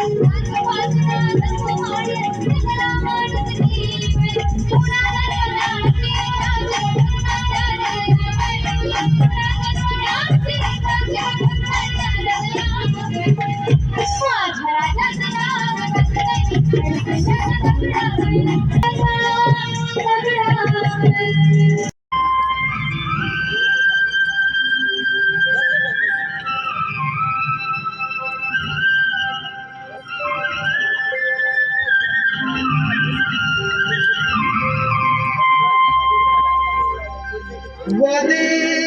I'm What is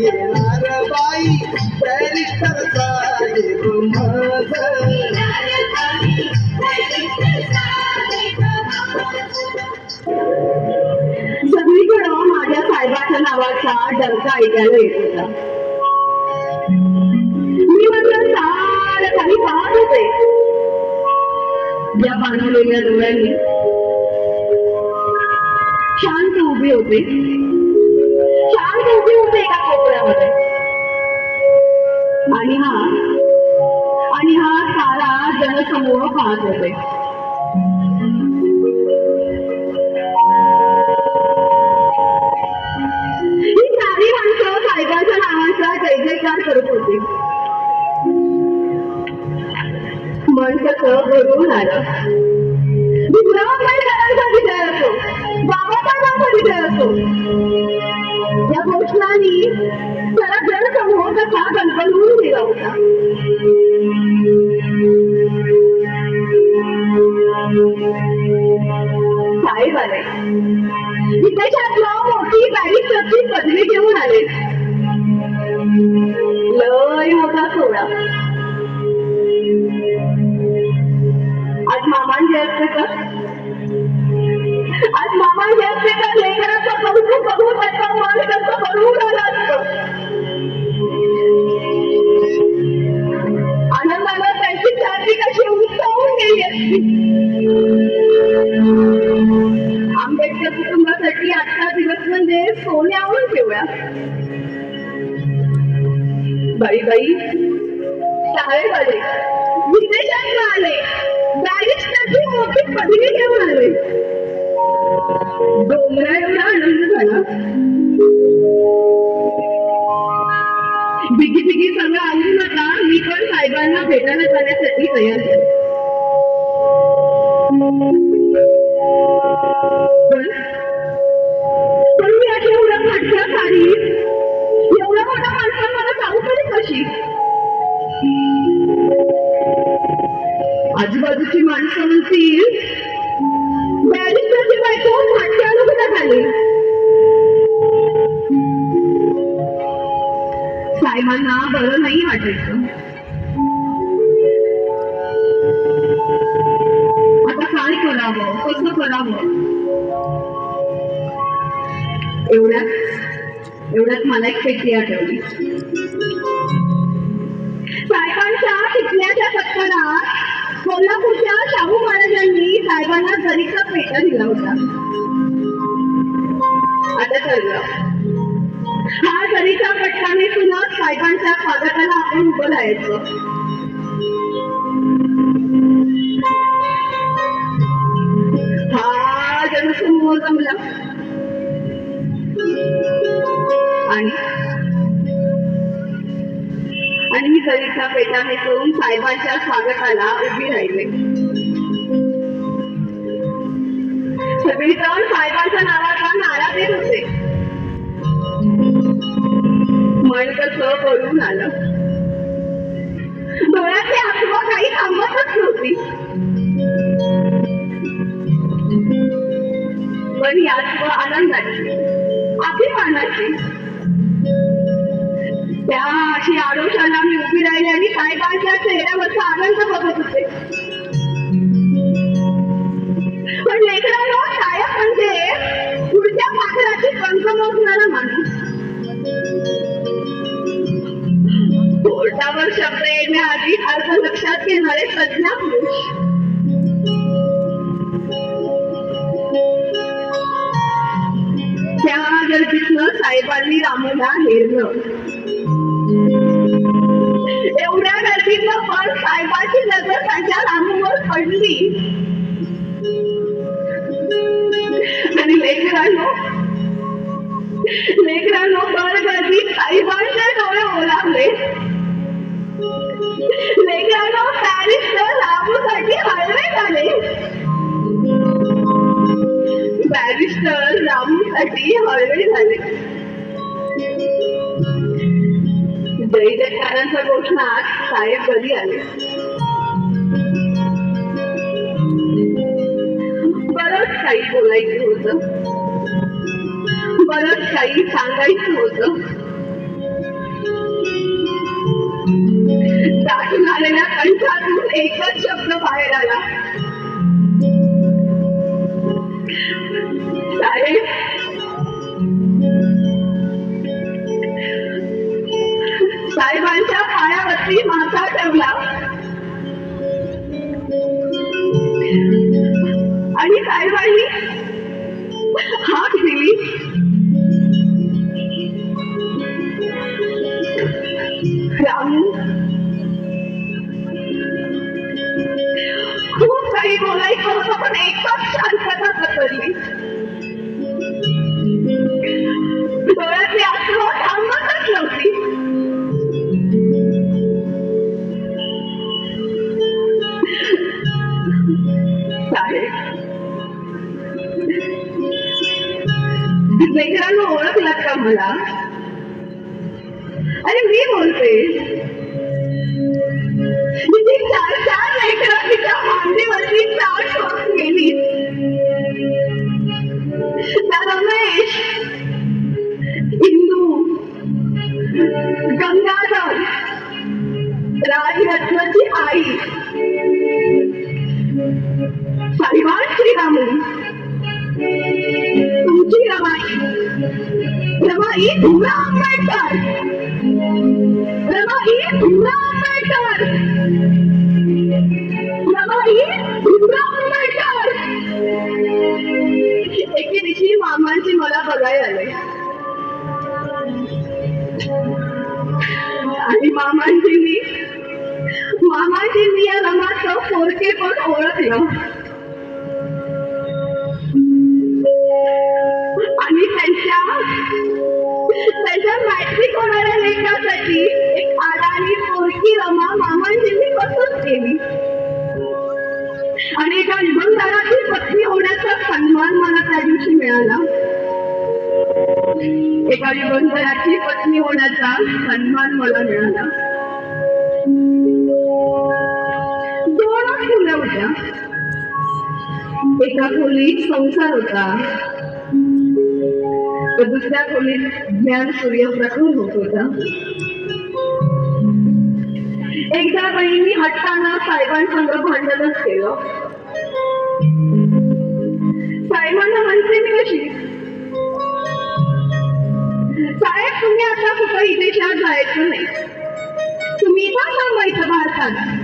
येणार बाई सगळीकडं माझ्या साहेबाच्या नावाचा डंका ऐकायला येत होता. मी मात्र सार खाली पाहत होते. या पाणवलेल्या डोळ्यांनी शांत उभी होते. जनसमूह पाहत होते. ही सारी माणसं साहेबाच्या नावाचा जय जयकार करत होती. मन कसं भरून आलं. विश्रामबाईकरांचा विजय असो? बाबासाहेबांचा विजय असो? या घोषणांनी त्याला जनसमूह कसा गणपणून दिला होता. काही मोठी पदवी घेऊन आले. लय मोठा सोहळा. आज मामांचे असते का? डोंगराचा आनंद झाला बिगी बिगी सगळं आवडून होता मी पण साहेबांना भेटायला जाण्यासाठी तयार झाले जरीचा दिला होता. आता ठरलं हा सरीचा पट्टा नेसूनच साहेबांच्या स्वागताला आपण उभं राहायचं. हा जमला. आणि आणि मी सरीचा पेटा करून साहेबांच्या अभिमानाची त्या अशी आडोशाला मी उभी राहिली आणि काय काय त्या चेहऱ्यावरचा आनंद बघत होते. पण लेकरांनो साहेब म्हणजे पुढच्या पाखराची पंख मोजणारा माणूस कोर्टावर शब्द येण्याआधी अर्थ लक्षात घेणारे सज्ञा पुरुष. त्या गर्दीतनं साहेबांनी रामूला हेरलं एवढ्या गर्दीतनं पण साहेबाची नजर त्यांच्या रामूवर पडली. आणि लेकरांनो लेकरांनो पण गर्दीत साहेबांचे डोळे ओलावले लेकरांनो पॅरिसचं रामूसाठी हळवे झाले. बॅरिस्टर रामूसाठी हळवे झाले. जय जयकारांच्या घोषणात साहेब कधी आले बरंच काही बोलायचं होतं. बरंच काही सांगायचं होतं. दाटून आलेल्या कंठातून एकच शब्द बाहेर आला. साहेब साहेबांच्या पायावरती माथा ठेवला. आणि साहेबांनी हाक दिली. रामू खूप काही बोलायचं होतं पण एकच ভোলা eat, now my God. Never eat, now. एका खोलीत संसार होता. तर दुसऱ्या खोलीत ज्ञान सूर्य प्रखर होत होता. एकदा बहिणी हटताना साहेबांसंग भांडणच केलं. साहेबांना म्हणते मी कशी साहेब तुम्ही आता कुठं विदेशात जायचं नाही? तुम्ही का थांबायचं भारतात.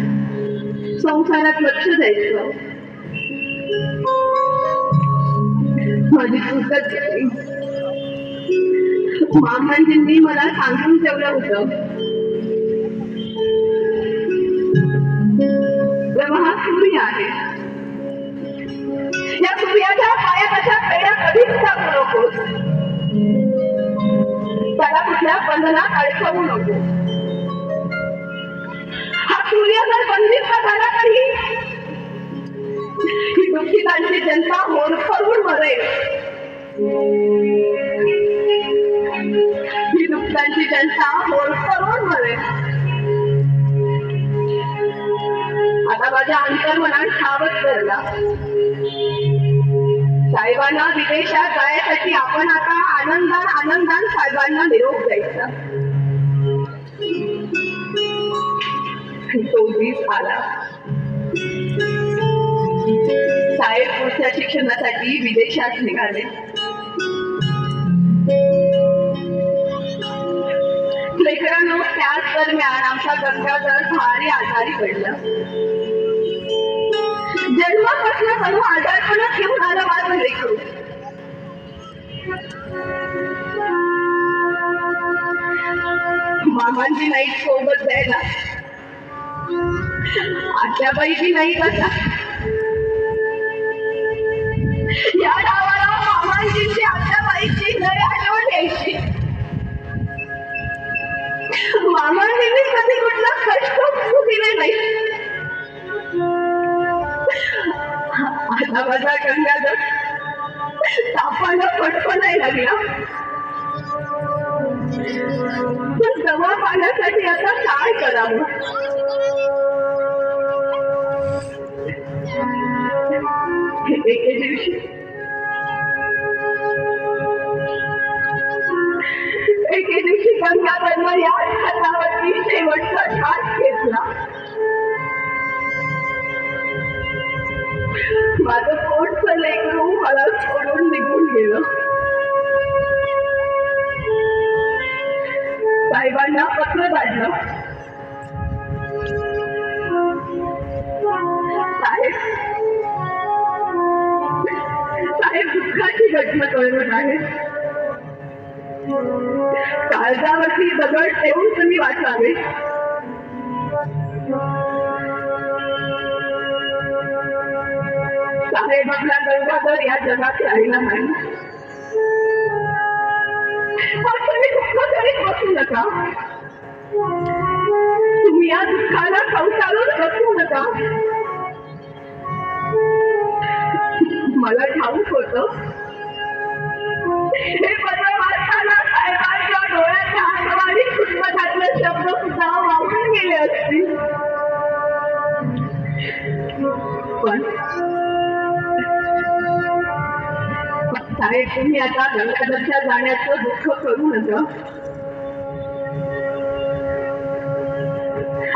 संसारात लक्ष द्यायचं. माझी मामांजींनी मला सांगून ठेवलं होतं. हा सूर्य आहे. या सूर्याच्या पायाच्या पेड्या कधीच टाकू नकोस. त्याला कुठल्या बंधनात अडकवू नको हा सूर्य जर बंदिस्त झाला तरी दुःखितांची जनता होरपळून मरेल ही दुःखांची जनता होरपळून मरेल आता माझ्या अंतर्मनात ठावत करला साहेबांना विदेशात जायसाठी आपण आता आनंदान आनंदान साहेबांना निरोप द्यायचा. तो दिस आला. साहेब पुढच्या शिक्षणासाठी विदेशात निघाले. लेकरांनो त्याच दरम्यान आमचा गंगाधर भारी आजारी पडला. जन्मापासून म्हणून आजारपणात घेऊन आला माझं लेकरू. मामांची नाही सोबत जायला. आत्याबाई बी नाही कसा या छतावरती शेवटचा श्वास घेतला. माझं पोटचं लेकरू मला सोडून निघून गेलं. साहेबांना पत्र काढलं. साहेब साहेब दुःखाची घटना कळवत आहे काळजावरती दगड ठेवून तुम्ही वाचावे. साहेब आपला गंगाधर या जगात राहिला नाही. तुम्ही दुःख करीत बसू नका. तुम्ही या दुःखाला संसारून बसू नका. मला ठाऊक होतं आणि तुम्ही आता गंगाधरच्या जाण्याचं दुःख करू नका.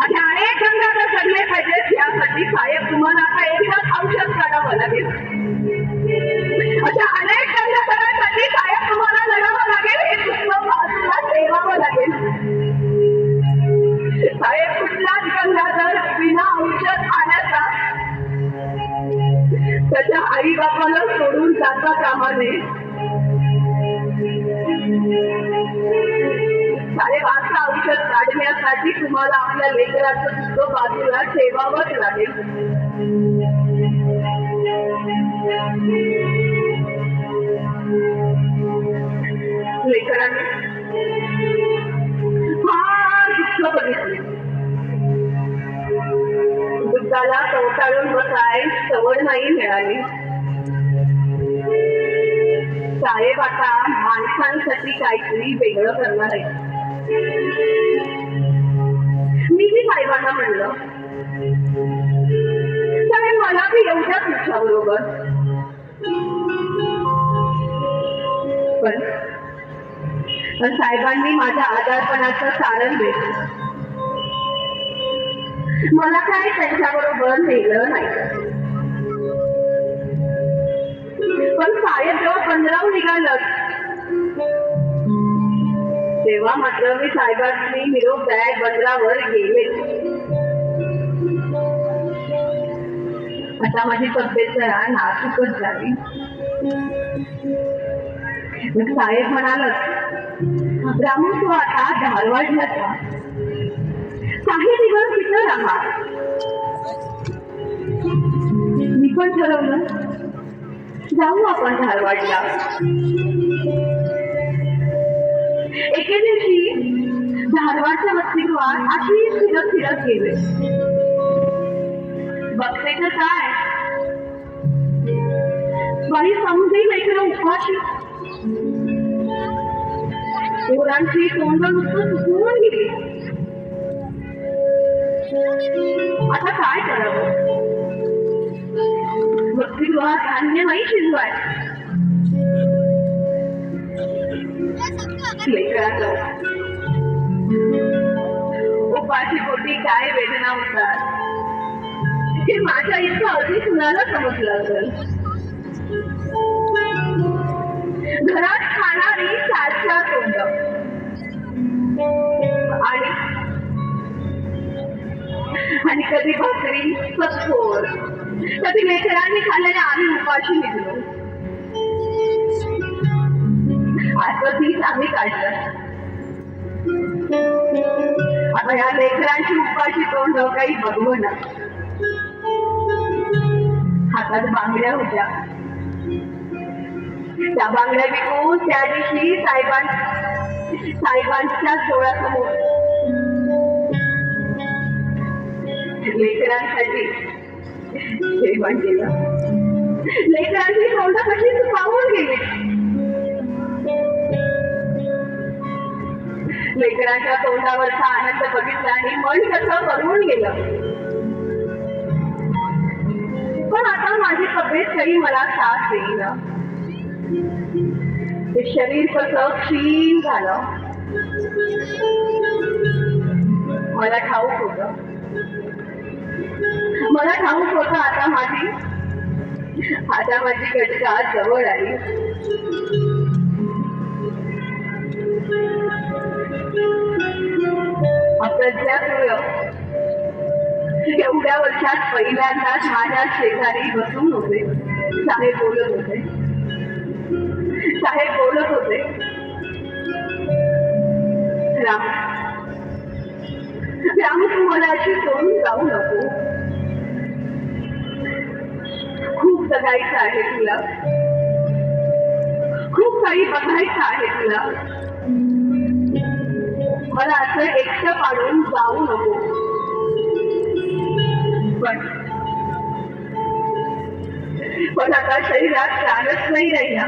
आणि अनेक गंगाधर पाहिजेत यासाठी तुम्हाला आता एकच औषध काढावं लागेल. अशा अनेक गंगाधरांसाठी साहेब तुम्हाला लढावं लागेल हे बाजूला ठेवावं लागेल. साहेब कुठला त्याच्या आई बापाला सोडून जाता कामा नये. साहेब असं औषध काढण्यासाठी तुम्हाला आपल्या लेकराचं दुसरं बाजूला ठेवावंच लागेल. लेकरांनी दुःखाला कवटाळून बसाय सवड नाही मिळाली. साहेब आता माणसांसाठी काहीतरी वेगळं करणार आहे मी साहेबांना म्हणलं साहेब मला बी एवढ्या तुमच्या बरोबर पण साहेबांनी माझ्या आजारपणाचं कारण भेटलं. मला काय त्यांच्याबरोबर नेलं नाही. पण साहेब जेव्हा पंधरावर निघालं तेव्हा मात्र मी साहेबांनी निरोप बॅग बंदरावर गेले आता माझी तब्येत जरा नाचूकच झाली. मग साहेब म्हणालच रामू तू आता धारवाडला जा काही दिवस तिथं राहा मी पण ठरवलं जाऊ आपण धारवाडला एके दिवशी धारवाडच्या वसतिगृहात अशी फिरत फिरत गेले बघते तर काय बाई समजही लेकरं उपाशी पोरांची तोंड नुसतं सुकून गेली आता काय करावं? वसतिगृहात धान्य नाही शिजवाय उपाशी पोटी काय वेदना होतात. ते माझ्या इतकं अधिक कुणाला समजलं असेल? घरात खाणारी चार चार तोंड. आणि आणि कधी भाकरी कठोर कधी लेकरांनी खाल्ल्याने आम्ही उपाशी निघलो. आता तीच आम्ही काढलं. आता या लेकरांची उपाशी तोंड काही बघू ना. हातात बांगड्या होत्या. त्या बांगड्या विकून त्या दिवशी साहेबां साहेबांच्या डोळ्यासमोर लेकरांसाठी. जेवण म्हणजे केलं लेकरांची तोंड कशी पाहून गेली लेकरांच्या तोंडावरचा आनंद बघितला आणि मन कसं भरून गेलं. पण आता माझी तब्येत तरी मला साथ देईना. ते शरीर कसं क्षीण झालं. मला ठाऊक होतं. मला ठाऊक होत आता माझी आता माझी घटका जवळ आली अप्रज्ञापूर्व एवढ्या वर्षात पहिल्यांदाच माझ्या शेजारी बसून होते. साहेब बोलत होते. साहेब बोलत होते. राम राम तू मला अशी सोडून जाऊ नको. खूप जगायचं आहे तुला. खूप काही बघायचं आहे तुला. मला असं एकटं पाडून जाऊ नको. पण पण आता शरीरात चालत नाही राहिला.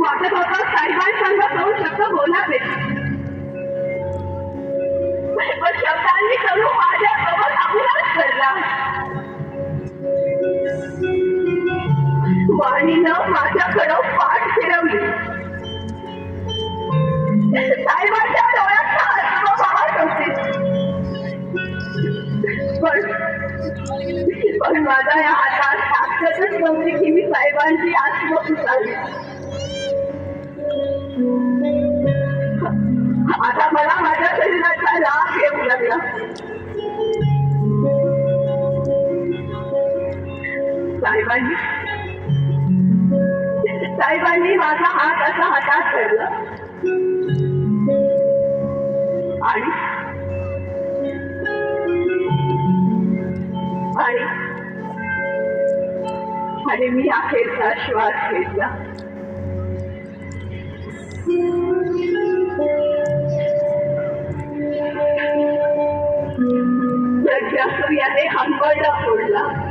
वाटत होता साहेबांसंग दोन शब्द बोलावे. पण शब्दांनी करू माझ्या जवळ आपलाच करला वाणीनं माझ्याकडं पाठ फिरवली. साहेबांच्या डोळ्यात अश्रू वाहत होते. पण पण माझा या हातात ताकदच नव्हती की मी साहेबांची आत्म पुसावी आता मला माझ्या शरीराचा राग येऊ लागला. साहेबांनी साहेबांनी माझा हात असा हातात धरला. आणि आणि आणि मी अखेरचा श्वास घेतला. सूर्याने हंबरडा फोडला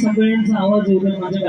सगळ्यांचा आवाज येतो माझ्या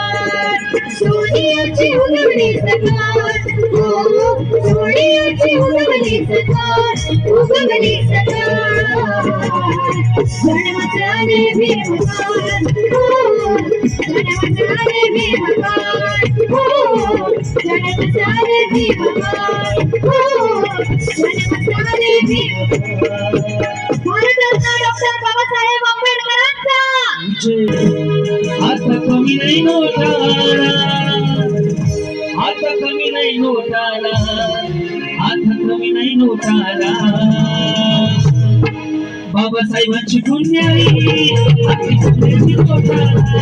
सोनियाची उगवली सकाळ. हो, हो सोनियाची उगवली सकाळ. उगवली सकाळ. जन्मचाले भीमवार हो जन्मचाले भीमवार हो जन्मचाले भीमवार हो जन्मचाले भीमवार भारतरत्न डॉक्टर बाबासाहेब आंबेडकरांचा. आता कमी नाही नोटाला. आता कमी नाही नोटाला. आता कमी नाही नोटाला. बाबासाहेबांची पुण्यारी आपली पुण्याची नोटाला.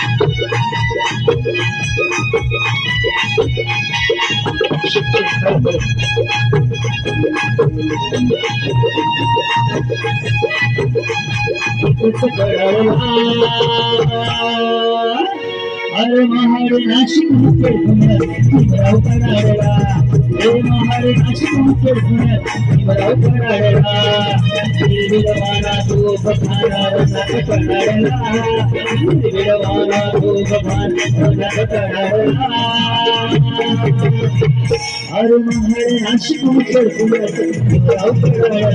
नोटाला माझा कमी नाही नोटाला माझा कमी नाही नोटाला माझ्या प्रेमाची कोणती आहे अगदी सोन्याची घोटाला माझ्या प्रेमाची कोणती आहे अगदी सोन्याची घोटाला बिरबिरवारा धूपवाला अरे महाड नाशिक मुखे पुण्यात भीमराव कडाडला हे महाड नाशिक मुखे पुण्यात भीमराव कडाडला निर्विडवाना तो बखाना रनात कडाडला निर्विडवाना तो बखाना रनात कडाडला अरे महाड नाशिक मुखे पुण्यात भीमराव कडाडला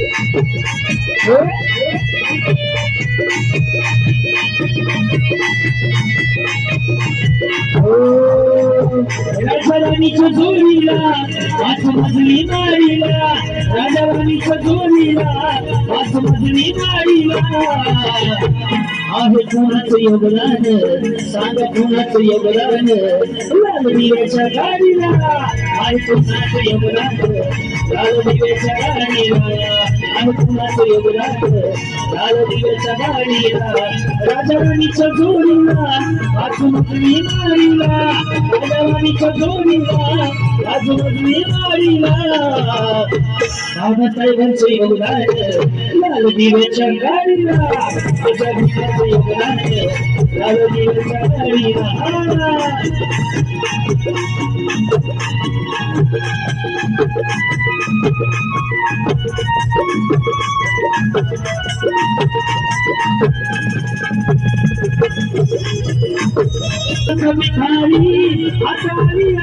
मुखे पुण्यात भीमराव कडाडला महाड नाशिक मुखे पुण्यात भीमराव कडाडला राजाराणीच्या जोडीला पाच मजली मारीला राजाराणीच्या जोडीला पाच मजली मारीला आहे कोणाचं योगदान सांगा कोणाचं योगदान लाल दिव्याच्या गाडीला आहे कोणाचं योगदान लाल दिव्याच्या गाडीला आहे कोणाचं योगदान लाल दिव्याच्या गाडीला राजाराणीच्या जोडीला पाच मजली मारीला राजाराणीच्या जोडीला पाच मारीला बाबासाहेबांचं योगदान लाल दिव्याच्या गाडीला योगदान लाल दिव्याच्या गाडीला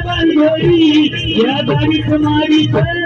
बांधोरी या गाडीत मारीत आवश्यकर मल्हारी